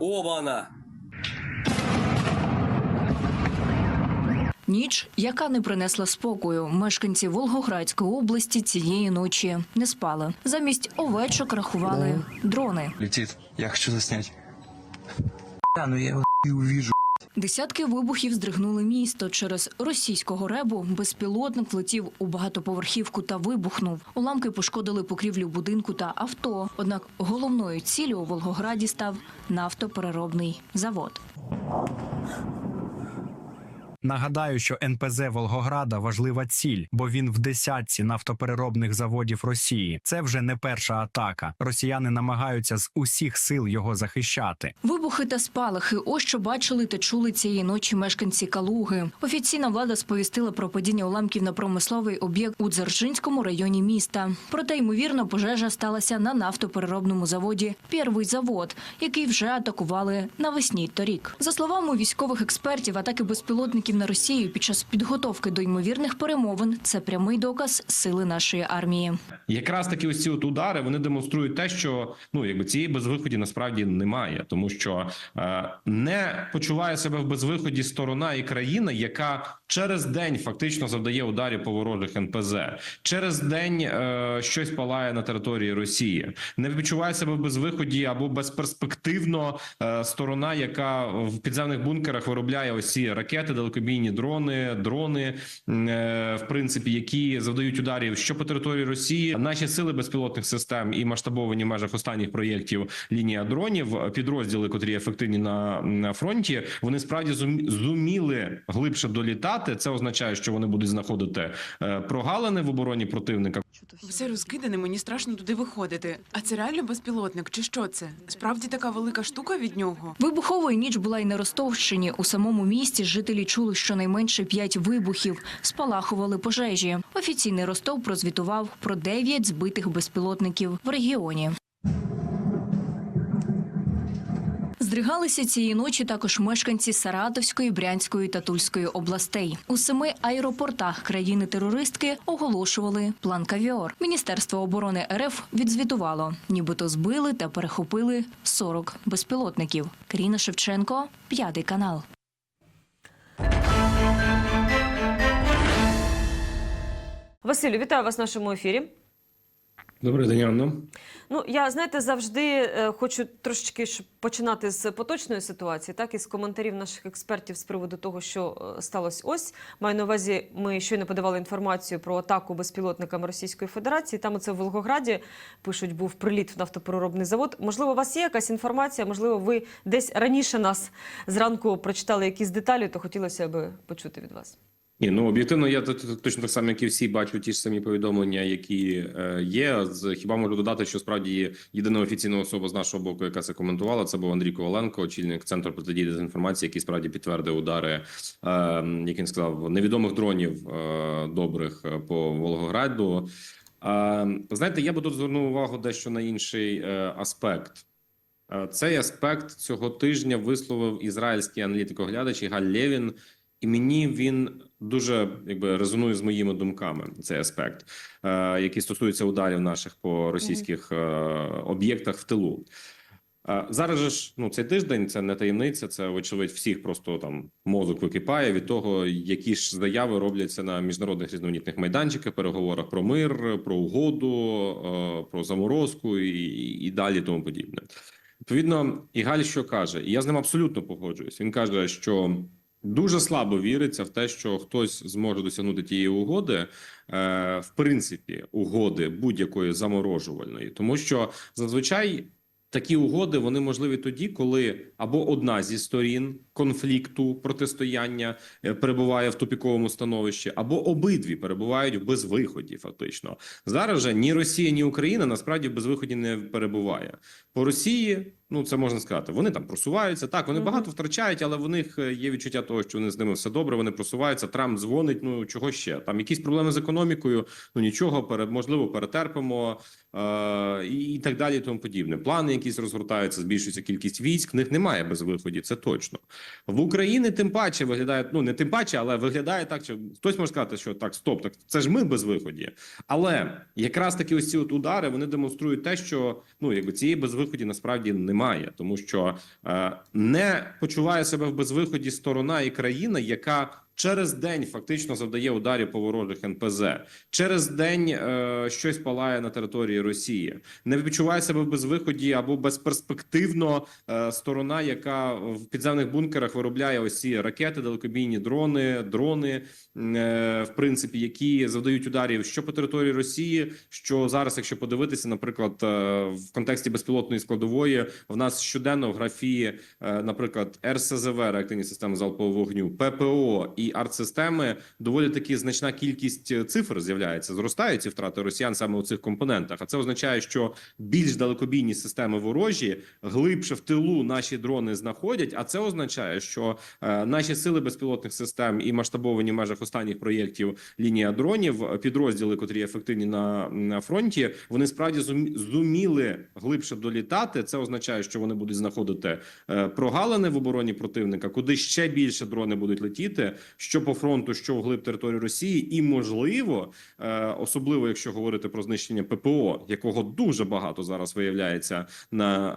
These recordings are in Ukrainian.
Обана! Ніч, яка не принесла спокою. Мешканці Волгоградської області цієї ночі не спали. Замість овечок рахували дрони. Літіт, Я хочу засняти. Да, ну я його увижу. Десятки вибухів здригнули місто. Через російського ребу безпілотник влетів у багатоповерхівку та вибухнув. Уламки пошкодили покрівлю будинку та авто. Однак головною ціллю у Волгограді став нафтопереробний завод. Нагадаю, що НПЗ Волгограда важлива ціль, бо він в десятці нафтопереробних заводів Росії. Це вже не перша атака. Росіяни намагаються з усіх сил його захищати. Вибухи та спалахи. Ось що бачили та чули цієї ночі мешканці Калуги. Офіційна влада сповістила про падіння уламків на промисловий об'єкт у Дзержинському районі міста. Проте, ймовірно, пожежа сталася на нафтопереробному заводі Первий завод, який вже атакували навесні торік. За словами військових експертів, атаки безпілотників на Росію під час підготовки до ймовірних перемовин. Це прямий доказ сили нашої армії. Якраз таки ось ці от удари вони демонструють те, що ну якби цієї безвиході насправді немає, тому що е, не почуває себе в безвиході сторона і країна, яка через день фактично завдає ударів по ворожих НПЗ, через день е, щось палає на території Росії, не відчуває себе в безвиході або безперспективно е, сторона, яка в підземних бункерах виробляє ось ці ракети, далекобійні дрони, дрони, е, в принципі, які завдають ударів що по території Росії. Наші сили безпілотних систем і масштабовані в межах останніх проєктів лінія дронів, підрозділи, котрі ефективні на, на фронті, вони справді зум- зуміли глибше долітати. Це означає, що вони будуть знаходити е, прогалини в обороні противника. Все розкидане, мені страшно туди виходити. А це реально безпілотник, чи що це? Справді така велика штука від нього? Вибуховою ніч була й на Ростовщині. У самому місті жителі чули щонайменше п'ять вибухів, спалахували пожежі. Офіційний Ростов прозвітував про дев'ять збитих безпілотників в регіоні. Здригалися цієї ночі також мешканці Саратовської, Брянської та Тульської областей. У семи аеропортах країни-терористки оголошували план кавіор. Міністерство оборони РФ відзвітувало, нібито збили та перехопили 40 безпілотників. Каріна Шевченко, п'ятий канал. Василю, вітаю вас в нашому ефірі. Добрий день, Анна. Ну я знаєте, завжди е, хочу трошечки починати з поточної ситуації, так і з коментарів наших експертів з приводу того, що е, сталося ось. Маю на увазі, ми щойно подавали інформацію про атаку безпілотниками Російської Федерації. Там оце в Волгограді пишуть, був приліт в нафтопереробний завод. Можливо, у вас є якась інформація? Можливо, ви десь раніше нас зранку прочитали якісь деталі, то хотілося б почути від вас. Ні, ну об'єктивно, я точно так само, як і всі, бачу ті ж самі повідомлення, які е, є. З хіба можу додати, що справді єдина офіційна особа з нашого боку, яка це коментувала. Це був Андрій Коваленко, очільник центру протидії дезінформації, який справді підтвердив удари, е, як він сказав, невідомих дронів е, добрих по Волгограду. Знаєте, я би тут звернув увагу дещо на інший аспект. Цей аспект цього тижня висловив ізраїльський аналітико-глядач Ігаль Лєвін, і мені він дуже якби резонує з моїми думками. Цей аспект, е, який стосується ударів наших по російських е, об'єктах в тилу. Е, Зараз же ж ну цей тиждень це не таємниця. Це очевидь всіх просто там мозок википає від того, які ж заяви робляться на міжнародних різноманітних майданчиках, переговорах про мир, про угоду, е, про заморозку і, і далі тому подібне. Відповідно, Ігаль що каже, і я з ним абсолютно погоджуюсь. Він каже, що дуже слабо віриться в те, що хтось зможе досягнути тієї угоди, е, в принципі, угоди будь-якої заморожувальної, тому що зазвичай. Такі угоди вони можливі тоді, коли або одна зі сторін конфлікту протистояння е, перебуває в тупіковому становищі, або обидві перебувають в безвиході. Фактично зараз же ні Росія, ні Україна насправді в безвиході не перебуває. По Росії, ну це можна сказати, вони там просуваються. Так, вони багато втрачають, але в них е, є відчуття того, що вони з ними все добре. Вони просуваються. Трамп дзвонить. Ну чого ще там якісь проблеми з економікою? Ну нічого, можливо, перетерпимо е, і, так далі. і Тому подібне. Плани якісь розгортаються, збільшується кількість військ. В них немає безвиході, це точно. В Україні тим паче виглядає, ну не тим паче, але виглядає так, що хтось може сказати, що так, стоп, так це ж ми без виході. Але якраз таки ось ці от удари вони демонструють те, що ну якби цієї безвиході насправді немає, тому що е, не почуває себе в безвиході сторона і країна, яка через день фактично завдає ударів по ворожих НПЗ. Через день е, щось палає на території Росії. Не відчуває себе в безвиході або безперспективно е, сторона, яка в підземних бункерах виробляє ось ці ракети, далекобійні дрони, дрони, е, в принципі, які завдають ударів що по території Росії, що зараз, якщо подивитися, наприклад, е, в контексті безпілотної складової, в нас щоденно в графі, е, наприклад, РСЗВ, реактивні системи залпового вогню, ППО і артсистеми, доволі таки значна кількість е, цифр з'являється. Зростають ці втрати росіян саме у цих компонентах. А це означає, що більш далекобійні системи ворожі глибше в тилу наші дрони знаходять. А це означає, що е, наші сили безпілотних систем і масштабовані в межах останніх проєктів лінія дронів, е, підрозділи, котрі ефективні на, на фронті, вони справді зум- зуміли глибше долітати. Це означає, що вони будуть знаходити прогалини в обороні противника, куди ще більше дрони будуть летіти, що по фронту, що вглиб території Росії, і можливо, е, особливо якщо говорити про знищення ППО, якого дуже багато зараз виявляється на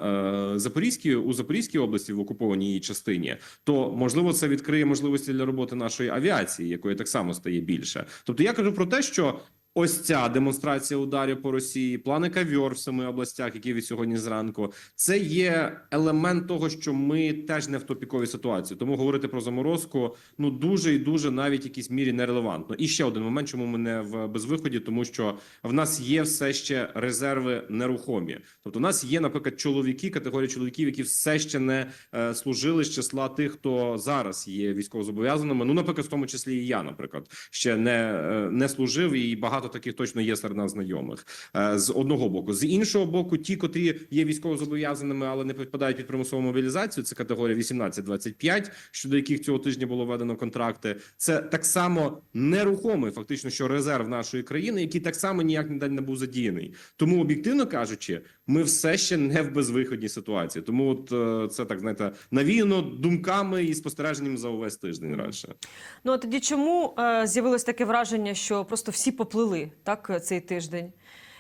е, Запорізькій у Запорізькій області в окупованій її частині, то можливо це відкриє можливості для роботи нашої авіації, якої так само стає більше. Тобто я кажу про те, що. Ось ця демонстрація ударів по Росії, плани кавьор в семи областях, які від сьогодні зранку, це є елемент того, що ми теж не в топіковій ситуації. Тому говорити про заморозку ну дуже і дуже навіть в якійсь мірі нерелевантно. І ще один момент, чому ми не в безвиході, тому що в нас є все ще резерви нерухомі. Тобто, у нас є, наприклад, чоловіки, категорія чоловіків, які все ще не е, служили з числа тих, хто зараз є військовозобов'язаними. Ну, наприклад, в тому числі і я, наприклад, ще не, е, не служив, і багато таких точно є серед нас знайомих. Е, з одного боку, з іншого боку, ті, котрі є військовозобов'язаними, але не підпадають під примусову мобілізацію. Це категорія 18-25, щодо яких цього тижня було введено контракти. Це так само нерухомий, фактично, що резерв нашої країни, який так само ніяк не був задіяний. Тому, об'єктивно кажучи, ми все ще не в безвиходній ситуації. Тому, от е, це так знаєте, навіяно думками і спостереженням за увесь тиждень раніше. Ну а тоді чому е, з'явилось таке враження, що просто всі поплили так е, цей тиждень?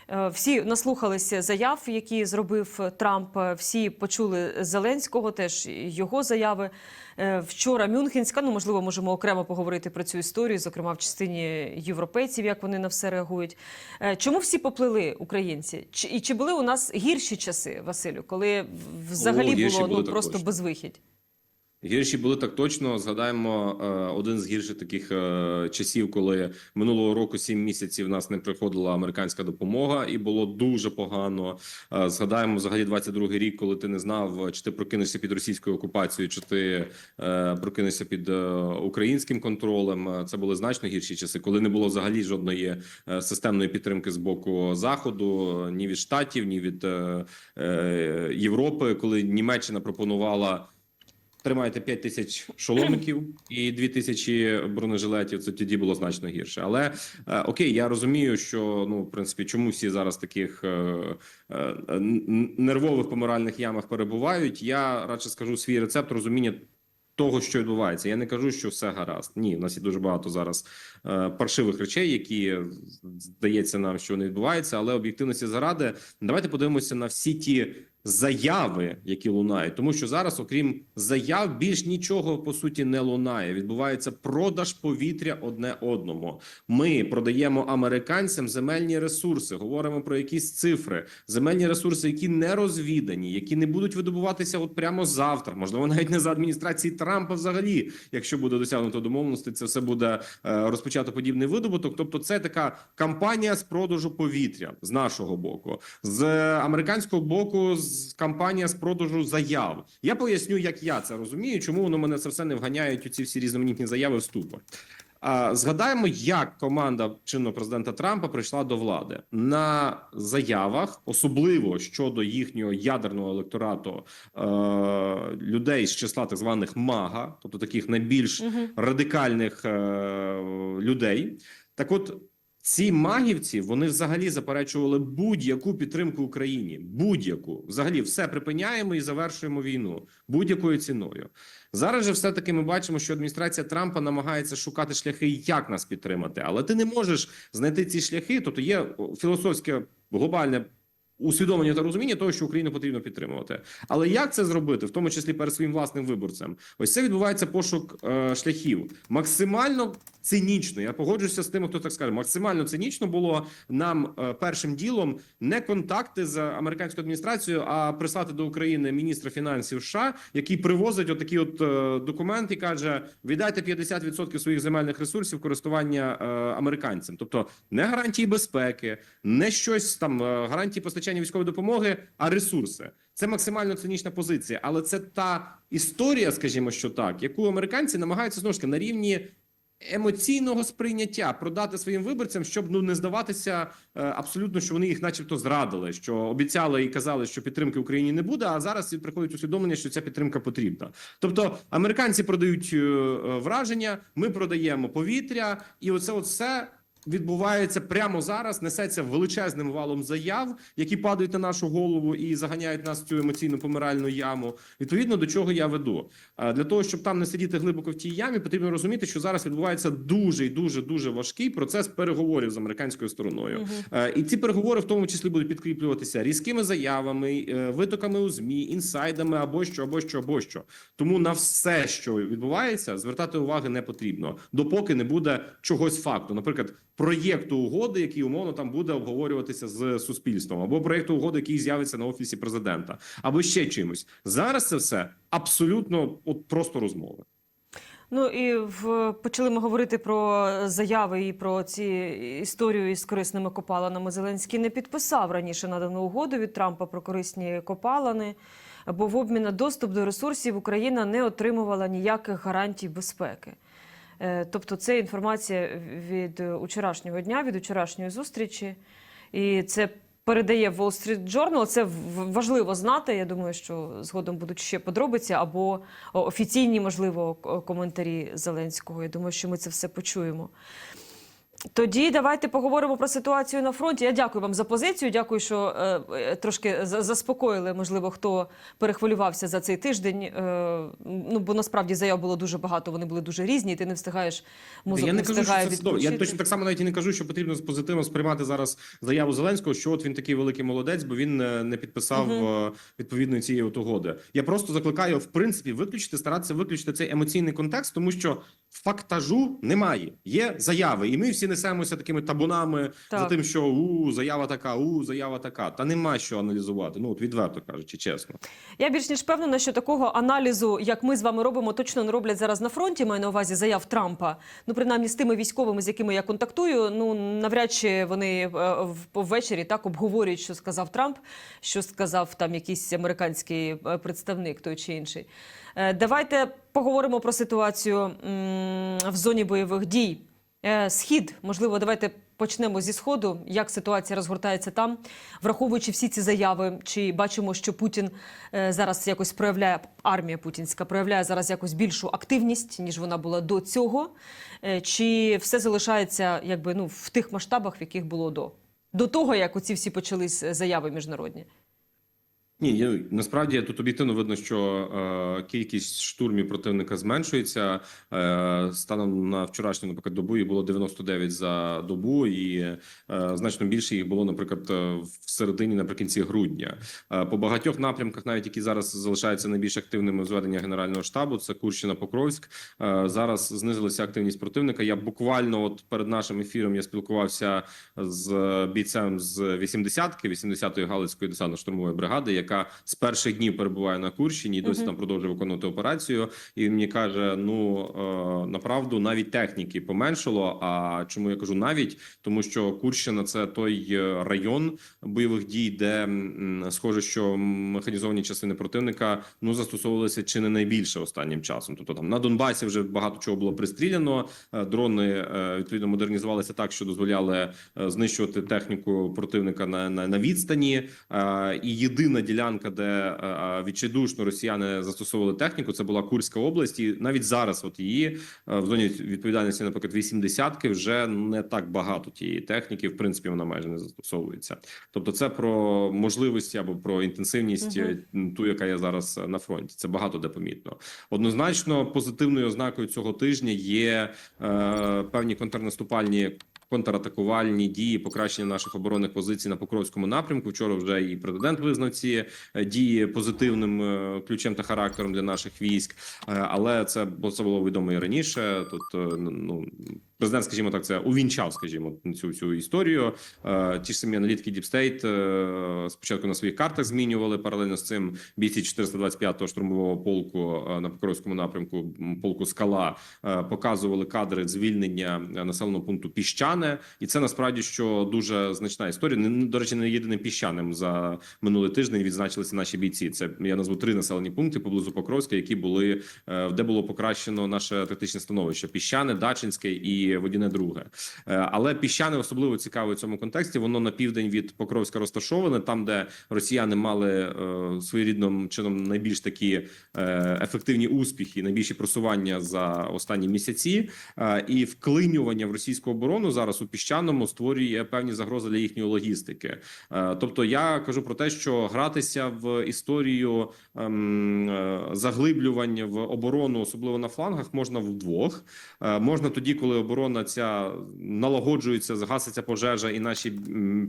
Е, Всі наслухалися заяв, які зробив Трамп. е, Всі почули Зеленського, теж його заяви. Вчора Мюнхенська, ну можливо, можемо окремо поговорити про цю історію, зокрема в частині європейців, як вони на все реагують. Чому всі поплили українці? Чи і чи були у нас гірші часи, Василю, коли взагалі гірші було ну просто безвихідь? Гірші були так точно. Згадаємо е, один з гірших таких е, часів, коли минулого року сім місяців нас не приходила американська допомога, і було дуже погано. Е, згадаємо взагалі 22-й рік, коли ти не знав, чи ти прокинешся під російською окупацією, чи ти прокинешся під українським контролем. Це були значно гірші часи, коли не було взагалі жодної системної підтримки з боку заходу, ні від штатів, ні від Європи, коли Німеччина пропонувала. Тримайте 5 тисяч шоломиків і 2 тисячі бронежилетів. Це тоді було значно гірше. Але е, окей, я розумію, що ну в принципі, чому всі зараз таких е, е, нервових помиральних ямах перебувають. Я радше скажу свій рецепт розуміння. Того, що відбувається, я не кажу, що все гаразд. Ні, у нас є дуже багато зараз е, паршивих речей, які здається нам, що не відбуваються, але об'єктивності заради. Давайте подивимося на всі ті заяви, які лунають, тому що зараз, окрім заяв, більш нічого по суті не лунає. Відбувається продаж повітря одне одному. Ми продаємо американцям земельні ресурси, говоримо про якісь цифри, земельні ресурси, які не розвідані, які не будуть видобуватися от прямо завтра. Можливо, навіть не за адміністрації Трампа. Взагалі, якщо буде досягнуто домовленості, це все буде е, розпочато подібний видобуток. Тобто, це така кампанія з продажу повітря з нашого боку, з американського боку, кампанія з продажу заяв. Я поясню, як я це розумію, чому воно мене це все не вганяють у ці всі різноманітні заяви в ступор. А, Згадаємо, як команда чинного президента Трампа прийшла до влади на заявах, особливо щодо їхнього ядерного електорату е, людей з числа так званих мага, тобто таких найбільш радикальних е, людей. Так, от Ці магівці вони взагалі заперечували будь-яку підтримку Україні. Будь-яку взагалі все припиняємо і завершуємо війну будь-якою ціною. Зараз же все таки ми бачимо, що адміністрація Трампа намагається шукати шляхи, як нас підтримати, але ти не можеш знайти ці шляхи. Тобто є філософське глобальне усвідомлення та розуміння того, що Україну потрібно підтримувати. Але як це зробити, в тому числі перед своїм власним виборцем? Ось це відбувається пошук е, шляхів. Максимально цинічно. Я погоджуюся з тим, хто так скаже. Максимально цинічно було нам е, першим ділом не контакти з американською адміністрацією, а прислати до України міністра фінансів США, який привозить отакий от е, документ і каже: віддайте 50% своїх земельних ресурсів користування е, американцям, тобто не гарантії безпеки, не щось там е, гарантії постачання військової допомоги, а ресурси. Це максимально цинічна позиція, але це та історія, скажімо, що так, яку американці намагаються знову ж таки на рівні емоційного сприйняття продати своїм виборцям, щоб ну не здаватися е, абсолютно, що вони їх, начебто, зрадили, що обіцяли і казали, що підтримки Україні не буде. А зараз приходить усвідомлення, що ця підтримка потрібна. Тобто американці продають е, е, враження, ми продаємо повітря, і оце от все. Відбувається прямо зараз, несеться величезним валом заяв, які падають на нашу голову і заганяють нас в цю емоційну помиральну яму. Відповідно до чого я веду. Для того щоб там не сидіти глибоко в тій ямі, потрібно розуміти, що зараз відбувається дуже і дуже дуже важкий процес переговорів з американською стороною. Е, І ці переговори в тому числі будуть підкріплюватися різкими заявами, е, витоками у змі, інсайдами або що, або що, або що. Тому на все, що відбувається, звертати уваги не потрібно, допоки не буде чогось факту. Наприклад, проєкту угоди, який умовно там буде обговорюватися з суспільством, або проєкту угоди, який з'явиться на офісі президента, або ще чимось. Зараз це все абсолютно от просто розмови. Ну і в почали ми говорити про заяви і про ці історію із корисними копалинами. Зеленський не підписав раніше надану угоду від Трампа про корисні копалини, бо в обмін на доступ до ресурсів Україна не отримувала ніяких гарантій безпеки. Е, Тобто, це інформація від вчорашнього дня, від вчорашньої зустрічі, і це. Передає Wall Street Journal. Це важливо знати. Я думаю, що згодом будуть ще подробиці або офіційні, можливо, коментарі Зеленського. Я думаю, що ми це все почуємо. Тоді давайте поговоримо про ситуацію на фронті. Я дякую вам за позицію. Дякую, що е, е, трошки за- заспокоїли, можливо, хто перехвилювався за цей тиждень. Е, ну бо насправді заяв було дуже багато. Вони були дуже різні. і Ти не встигаєш мозок я не, не кажу, що це чудово. Я точно так само навіть і не кажу, що потрібно з позитивом сприймати зараз заяву Зеленського, що от він такий великий молодець, бо він е, не підписав е, відповідної цієї от угоди. Я просто закликаю в принципі виключити, старатися виключити цей емоційний контекст, тому що фактажу немає. Є заяви, і ми всі несемося такими табунами за тим, що у заява така, у заява така. Та нема що аналізувати. Ну от відверто кажучи, чесно. Я більш ніж впевнена, що такого аналізу, як ми з вами робимо, точно не роблять зараз на фронті. Маю на увазі заяв Трампа. Ну, принаймні з тими військовими, з якими я контактую. Ну навряд чи вони е, ввечері так обговорюють, що сказав Трамп, що сказав там якийсь американський е, представник, той чи інший. Е, Давайте поговоримо про ситуацію в зоні бойових дій. Е, Схід, можливо, давайте почнемо зі сходу. Як ситуація розгортається там, враховуючи всі ці заяви, чи бачимо, що Путін е, зараз якось проявляє армія путінська, проявляє зараз якось більшу активність ніж вона була до цього, Е, чи все залишається якби ну в тих масштабах, в яких було до, до того, як оці всі почались заяви міжнародні. Ні, я, насправді тут об'єктивно видно, що е, кількість штурмів противника зменшується. Е, станом на вчорашню, наприклад, добу їх було 99 за добу, і е, значно більше їх було, наприклад, е, в середині наприкінці грудня. Е, по багатьох напрямках, навіть які зараз залишаються найбільш активними зведення генерального штабу, це Курщина, Покровськ. Е, зараз знизилася активність противника. Я буквально от перед нашим ефіром я спілкувався з бійцем з 80-ки, 80-ї Галицької десантно-штурмової бригади, яка з перших днів перебуває на Курщині і досі Мгм. там продовжує виконувати операцію. І він мені каже: ну е, направду навіть техніки поменшало. А чому я кажу навіть? Тому що Курщина це той е, район бойових дій, де схоже, що механізовані частини противника ну застосовувалися чи не найбільше останнім часом. Тобто там на Донбасі вже багато чого було пристріляно. Е, Дрони відповідно модернізувалися так, що дозволяли знищувати техніку противника на, на, на відстані. І єдина ділянка. Ділянка, де е, е, відчайдушно росіяни застосовували техніку. Це була Курська область, і навіть зараз, от її е, в зоні відповідальності, наприклад, 80-ки вже не так багато тієї техніки. В принципі, вона майже не застосовується. Тобто, це про можливості або про інтенсивність е, ту, яка є зараз на фронті. Це багато де помітно. Однозначно, позитивною ознакою цього тижня є е, певні контрнаступальні. Контратакувальні дії, покращення наших оборонних позицій на Покровському напрямку. Вчора вже і президент визнав ці е, дії позитивним е, ключем та характером для наших військ. Е, Але це бо це було відомо і раніше. Тут ну президент, скажімо так, це увінчав, скажімо, цю всю історію. Е, Ті ж самі аналітики Deep State е, спочатку на своїх картах змінювали паралельно з цим бійці 425-го штурмового полку е, на Покровському напрямку полку Скала показували кадри звільнення населеного пункту Піщане, і це насправді що дуже значна історія. До речі, не єдиним піщаним за минулий тиждень відзначилися наші бійці. Це я назву три населені пункти поблизу Покровська, які були де було покращено наше тактичне становище: піщане, Дачинське і Водяне Друге. Е, Але піщане особливо цікаве в цьому контексті. Воно на південь від Покровська розташоване, там де росіяни мали е, своєрідним чином найбільш такі е, ефективні успіхи, найбільші просування за останні місяці. І вклинювання в російську оборону зараз у піщаному створює певні загрози для їхньої логістики. Тобто, я кажу про те, що гратися в історію ем, заглиблювання в оборону, особливо на флангах, можна вдвох. Можна тоді, коли оборона ця налагоджується, згаситься пожежа, і наші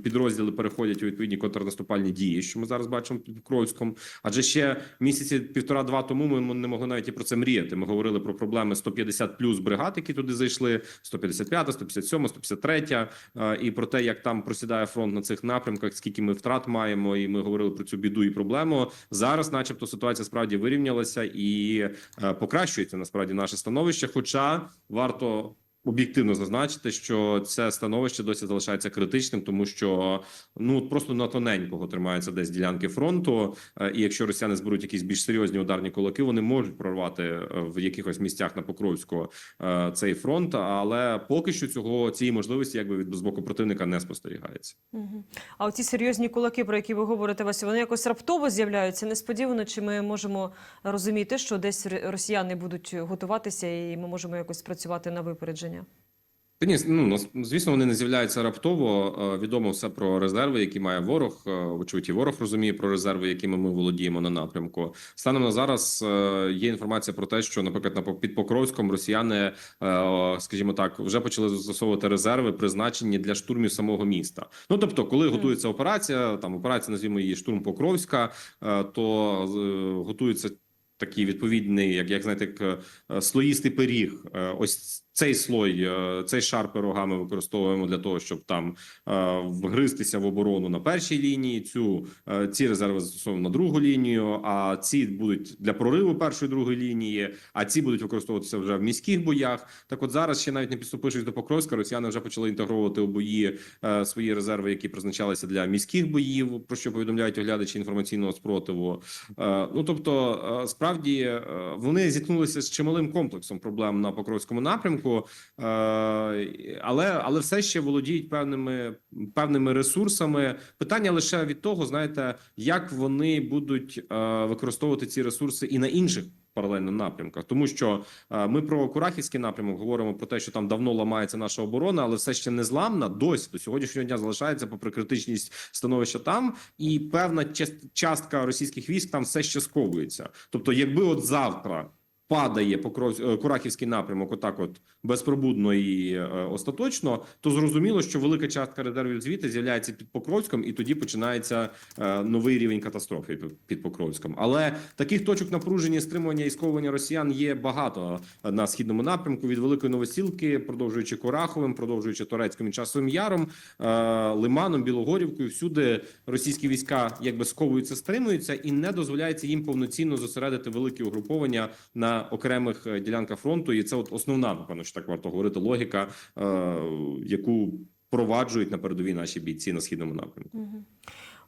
підрозділи переходять у відповідні контрнаступальні дії, що ми зараз бачимо під Покровськом. Адже ще місяці півтора-два тому ми не могли навіть і про це мріяти. Ми говорили про проблеми 150 плюс бригад, які туди зайшли, 155, 157, 153, е, і про те, як там просідає фронт на цих напрямках, скільки ми втрат маємо, і ми говорили про цю біду і проблему. Зараз, начебто, ситуація справді вирівнялася і е, покращується насправді наше становище. Хоча варто об'єктивно зазначити, що це становище досі залишається критичним, тому що ну просто на тоненького тримаються десь ділянки фронту. Е, І якщо росіяни зберуть якісь більш серйозні ударні кулаки, вони можуть прорвати е, в якихось місцях на Покровську е, цей фронт. Але поки що цього цієї можливості, якби від з боку противника, не спостерігається. А оці серйозні кулаки, про які ви говорите, Васю, вони якось раптово з'являються несподівано. Чи ми можемо розуміти, що десь росіяни будуть готуватися, і ми можемо якось працювати на випередження? Та ні, ну звісно, вони не з'являються раптово. Е, Відомо все про резерви, які має ворог. Е, Вочевидь, і ворог розуміє про резерви, якими ми володіємо на напрямку. Станом на зараз е, є інформація про те, що, наприклад, на під Покровськом росіяни, е, скажімо так, вже почали застосовувати резерви, призначені для штурмів самого міста. Ну тобто, коли готується операція, там операція, назвімо її штурм Покровська, е, то е, готується. Такий відповідний, як як знаєте, як е, слоїстий пиріг. Е, Ось цей слой, е, цей шар пирога ми використовуємо для того, щоб там е, вгристися в оборону на першій лінії. Цю е, ці резерви застосовуємо на другу лінію. А ці будуть для прориву першої другої лінії. А ці будуть використовуватися вже в міських боях. Так, от зараз ще навіть не підступившись до Покровська, росіяни вже почали інтегровувати у бої свої резерви, які призначалися для міських боїв, про що повідомляють оглядачі інформаційного спротиву. Ну тобто, справді вони зіткнулися з чималим комплексом проблем на Покровському напрямку, е, але але все ще володіють певними певними ресурсами. Питання лише від того, знаєте, як вони будуть е, використовувати ці ресурси і на інших. Паралельно напрямках, тому що е, ми про Курахівський напрямок говоримо про те, що там давно ламається наша оборона, але все ще не зламна. Досі до сьогоднішнього дня залишається попри критичність становища там, і певна частка російських військ там все ще сковується. Тобто, якби от завтра падає Покров... е, Курахівський напрямок, отак, от безпробудно і е, остаточно, то зрозуміло, що велика частка резервів звідти з'являється під Покровськом, і тоді починається е, новий рівень катастрофи під- Покровськом. Але таких точок напруження, стримування і сковування росіян є багато на східному напрямку від Великої Новосілки, продовжуючи Кораховим, продовжуючи Торецьким і Часовим Яром, Лиманом, Білогорівкою. Всюди російські війська якби сковуються, стримуються, і не дозволяється їм повноцінно зосередити великі угруповання на окремих е, ділянках фронту. І це от основна, напевно, що так варто говорити, логіка, е, яку проваджують на передовій наші бійці на східному напрямку. Угу.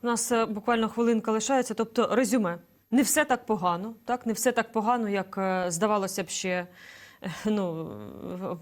У нас е, буквально хвилинка лишається. Тобто, резюме. Не все так погано, так? Не все так погано, як е, здавалося б ще ну,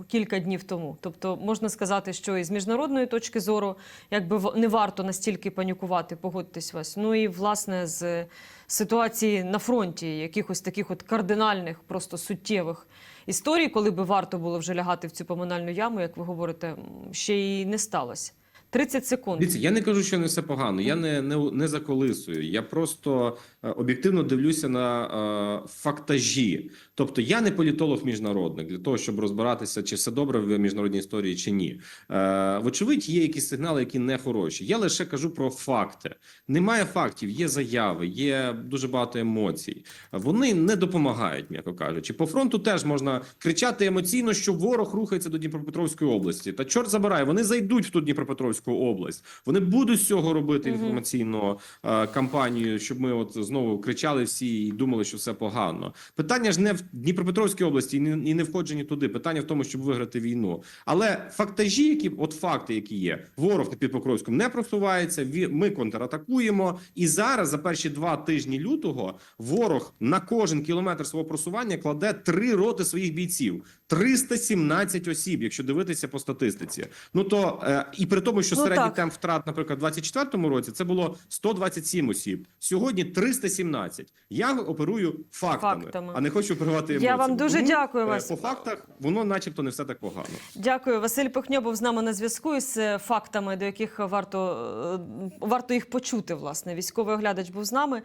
кілька днів тому. Тобто можна сказати, що і з міжнародної точки зору якби не варто настільки панікувати, погодьтесь вас. Ну і власне з ситуації на фронті, якихось таких от кардинальних, просто суттєвих історій, коли би варто було вже лягати в цю поминальну яму, як ви говорите, ще й не сталося. 30 секунд. Дивіться, я не кажу, що не все погано. Я не, не, не заколисую. Я просто е, об'єктивно дивлюся на е, фактажі. Тобто, я не політолог міжнародник для того, щоб розбиратися, чи все добре в міжнародній історії, чи ні. Е, вочевидь, є якісь сигнали, які не хороші. Я лише кажу про факти. Немає фактів, є заяви, є дуже багато емоцій. Вони не допомагають, м'яко кажучи. По фронту теж можна кричати емоційно, що ворог рухається до Дніпропетровської області. Та чорт забирає, вони зайдуть в ту Дніпропетровську область. Вони будуть з цього робити інформаційну е, кампанію, щоб ми от знову кричали всі і думали, що все погано. Питання ж не в Дніпропетровській області і не, і не входженні туди. Питання в тому, щоб виграти війну. Але фактажі, які от факти, які є, ворог під Покровськом не просувається. Ми контратакуємо. І зараз за перші два тижні лютого ворог на кожен кілометр свого просування кладе три роти своїх бійців. 317 осіб, якщо дивитися по статистиці. Ну то е, і при тому, що Ну, середній так. темп втрат, наприклад, в 24-му році це було 127 осіб. Сьогодні 317. Я оперую фактами, Фактами. а не хочу оперувати. Я вам дуже Тому, дякую е, вас. По фактах воно, начебто, не все так погано. Дякую. Василь Пихньо був з нами на зв'язку із е, фактами, до яких варто, е, варто їх почути. Власне, військовий оглядач був з нами.